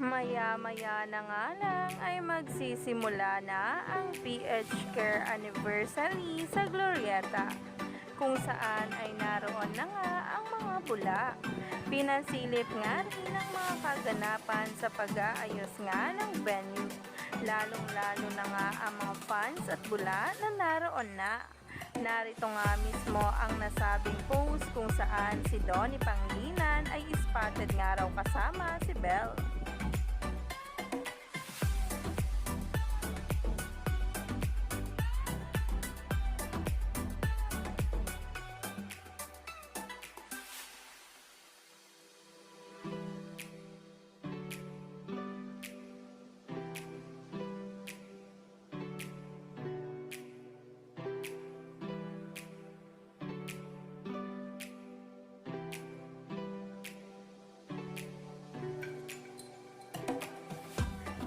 Maya-maya na nga lang ay magsisimula na ang PH Care Anniversary sa Glorieta kung saan ay naroon na nga ang mga bula. Pinasilip nga rin ang mga kaganapan sa pag-aayos nga ng venue. Lalong-lalo na nga ang mga fans at bula na naroon na. Narito nga mismo ang nasabing post kung saan si Donnie Pangilinan ay spotted nga raw kasama si Belle.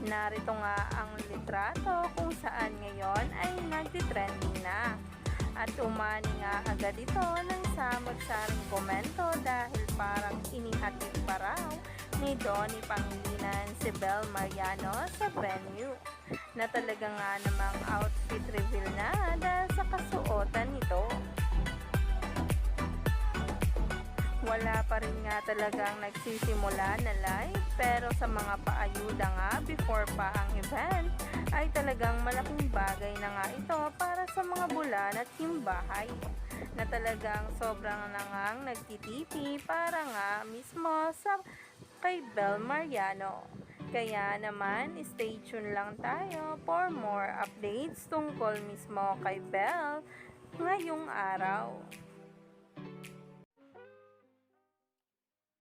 Narito nga ang litrato kung saan ngayon ay nagtitrending na. At umani nga agad ito ng samag-saring komento dahil parang inihatid pa raw ni Donnie Pangilinan si Bel Mariano sa venue na talaga nga namang outfit reveal na dahil sa kasuotan nito. Wala pa rin nga talagang nagsisimula na live pero sa mga paayuda nga before pa ang event ay talagang malaking bagay na nga ito para sa mga bulan at himbahay na talagang sobrang nangang nagtitipi para nga mismo sa kay Bel Mariano. Kaya naman, stay tuned lang tayo for more updates tungkol mismo kay Bel ngayong araw.